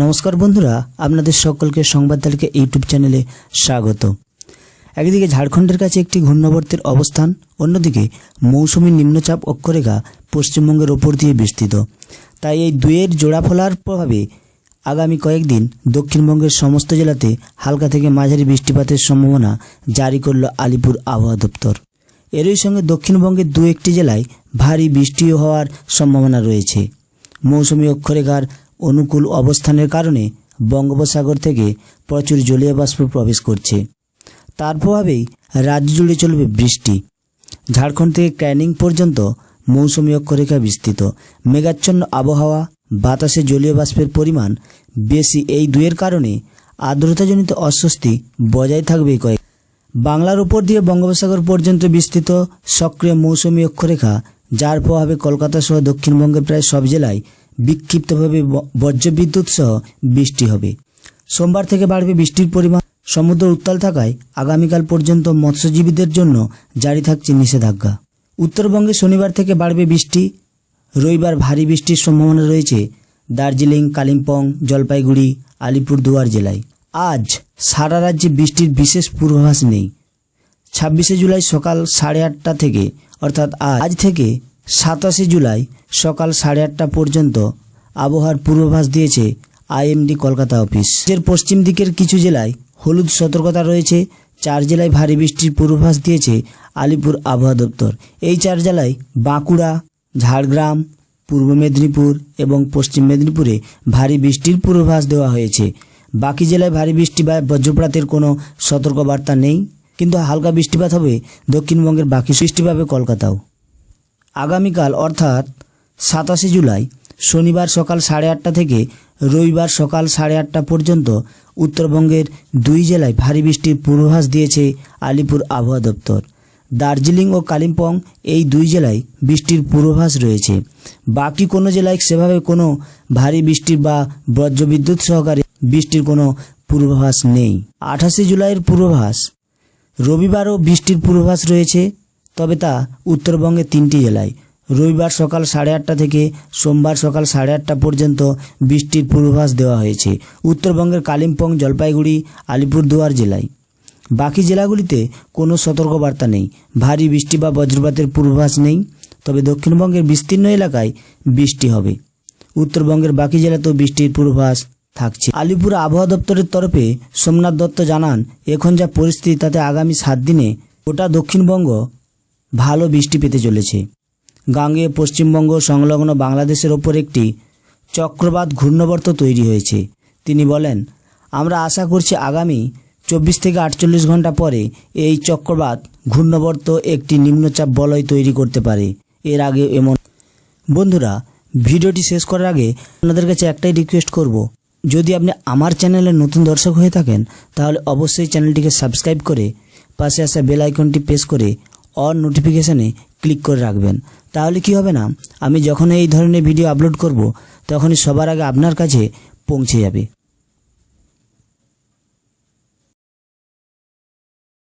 নমস্কার বন্ধুরা, আপনাদের সকলকে সংবাদ তালিকা ইউটিউব চ্যানেলে স্বাগত। একদিকে ঝাড়খণ্ডের কাছে একটি ঘূর্ণাবর্তের অবস্থান, অন্যদিকে মৌসুমী নিম্নচাপ অক্ষরেখা পশ্চিমবঙ্গের ওপর দিয়ে বিস্তৃত। তাই এই দুয়ের জোড়া ফলার প্রভাবে আগামী কয়েকদিন দক্ষিণবঙ্গের সমস্ত জেলাতে হালকা থেকে মাঝারি বৃষ্টিপাতের সম্ভাবনা জারি করল আলিপুর আবহাওয়া দপ্তর। এরই সঙ্গে দক্ষিণবঙ্গের দু একটি জেলায় ভারী বৃষ্টিও হওয়ার সম্ভাবনা রয়েছে। মৌসুমী অক্ষরেখার অনুকূল অবস্থানের কারণে বঙ্গোপসাগর থেকে প্রচুর জলীয় বাষ্প প্রবেশ করছে। তার প্রভাবেই রাজ্য জুড়ে চলবে বৃষ্টি। ঝাড়খণ্ড থেকে ক্যানিং পর্যন্ত মৌসুমী অক্ষরেখা বিস্তৃত। মেঘাচ্ছন্ন আবহাওয়া, বাতাসে জলীয় বাষ্পের পরিমাণ বেশি এই দুয়ের কারণে আর্দ্রতাজনিত অস্বস্তি বজায় থাকবে কয়েক। বাংলার উপর দিয়ে বঙ্গোপসাগর পর্যন্ত বিস্তৃত সক্রিয় মৌসুমী অক্ষরেখা, যার প্রভাবে কলকাতা সহ দক্ষিণবঙ্গের প্রায় সব জেলায় বিক্ষিপ্তভাবে বজ্রবিদ্যুৎ সহ বৃষ্টি হবে। সোমবার থেকে বাড়বে বৃষ্টির পরিমাণ। সমুদ্র উত্তাল থাকায় আগামীকাল পর্যন্ত মৎস্যজীবীদের জন্য জারি থাকছে নিষেধাজ্ঞা। উত্তরবঙ্গে শনিবার থেকে বাড়বে বৃষ্টি। রবিবার ভারী বৃষ্টির সম্ভাবনা রয়েছে দার্জিলিং, কালিম্পং, জলপাইগুড়ি, আলিপুরদুয়ার জেলায়। আজ সারা রাজ্যে বৃষ্টির বিশেষ পূর্বাভাস নেই। ছাব্বিশে জুলাই সকাল সাড়ে আটটা থেকে, অর্থাৎ আজ থেকে সাতাশে জুলাই সকাল সাড়ে আটটা পর্যন্ত আবহাওয়ার পূর্বাভাস দিয়েছে আইএমডি কলকাতা অফিস। এর পশ্চিম দিকের কিছু জেলায় হলুদ সতর্কতা রয়েছে, চার জেলায় ভারী বৃষ্টির পূর্বাভাস দিয়েছে আলিপুর আবহাওয়া দপ্তর। এই চার জেলায় বাঁকুড়া, ঝাড়গ্রাম, পূর্ব মেদিনীপুর এবং পশ্চিম মেদিনীপুরে ভারী বৃষ্টির পূর্বাভাস দেওয়া হয়েছে। বাকি জেলায় ভারী বৃষ্টি বা বজ্রপাতের কোনো সতর্কবার্তা নেই, কিন্তু হালকা বৃষ্টিপাত হবে দক্ষিণবঙ্গের বাকি সৃষ্টি পাবে কলকাতাও। আগামীকাল অর্থাৎ সাতাশে জুলাই, শনিবার সকাল সাড়ে আটটা থেকে রবিবার সকাল সাড়ে আটটা পর্যন্ত উত্তরবঙ্গের দুই জেলায় ভারী বৃষ্টির পূর্বাভাস দিয়েছে আলিপুর আবহাওয়া দপ্তর। দার্জিলিং ও কালিম্পং এই দুই জেলায় বৃষ্টির পূর্বাভাস রয়েছে। বাকি কোনো জেলায় সেভাবে কোনো ভারী বৃষ্টির বা বজ্রবিদ্যুৎ সহকারে বৃষ্টির কোনো পূর্বাভাস নেই। আঠাশে জুলাইয়ের পূর্বাভাস। রবিবারও বৃষ্টির পূর্বাভাস রয়েছে। তবে তা উত্তরবঙ্গের তিনটি জেলায়। রবিবার সকাল সাড়ে আটটা থেকে সোমবার সকাল সাড়ে আটটা পর্যন্ত বৃষ্টির পূর্বাভাস দেওয়া হয়েছে। উত্তরবঙ্গের কালিম্পং, জলপাইগুড়ি, আলিপুরদুয়ার জেলায়। বাকি জেলাগুলিতে কোনো সতর্কবার্তা নেই। ভারী বৃষ্টি বা বজ্রপাতের পূর্বাভাস নেই, তবে দক্ষিণবঙ্গের বিস্তীর্ণ এলাকায় বৃষ্টি হবে। উত্তরবঙ্গের বাকি জেলাতেও বৃষ্টির পূর্বাভাস থাকছে। আলিপুর আবহাওয়া দপ্তরের তরফে সোমনাথ দত্ত জানান, এখন যা পরিস্থিতি তাতে আগামী সাত দিনে, গোটা দক্ষিণবঙ্গ ভালো বৃষ্টি পেতে চলেছে। গাঙ্গে পশ্চিমবঙ্গ সংলগ্ন বাংলাদেশের ওপর একটি চক্রবাত ঘূর্ণবর্ত তৈরি হয়েছে। তিনি বলেন, আমরা আশা করছি আগামী চব্বিশ থেকে আটচল্লিশ ঘণ্টা পরে এই চক্রবাত ঘূর্ণবর্ত একটি নিম্নচাপ বলয় তৈরি করতে পারে। এর আগে এমন বন্ধুরা, ভিডিওটি শেষ করার আগে আপনাদের কাছে একটাই রিকোয়েস্ট করব, যদি আপনি আমার চ্যানেলে নতুন দর্শক হয়ে থাকেন, তাহলে অবশ্যই চ্যানেলটিকে সাবস্ক্রাইব করে পাশে আসা বেল আইকনটি প্রেস করে অল নোটিফিকেশানে ক্লিক করে রাখবেন। তাহলে কি হবে না? আমি যখন এই ধরনের ভিডিও আপলোড করব, তখনই সবার আগে আপনার কাছে পৌঁছে যাবে।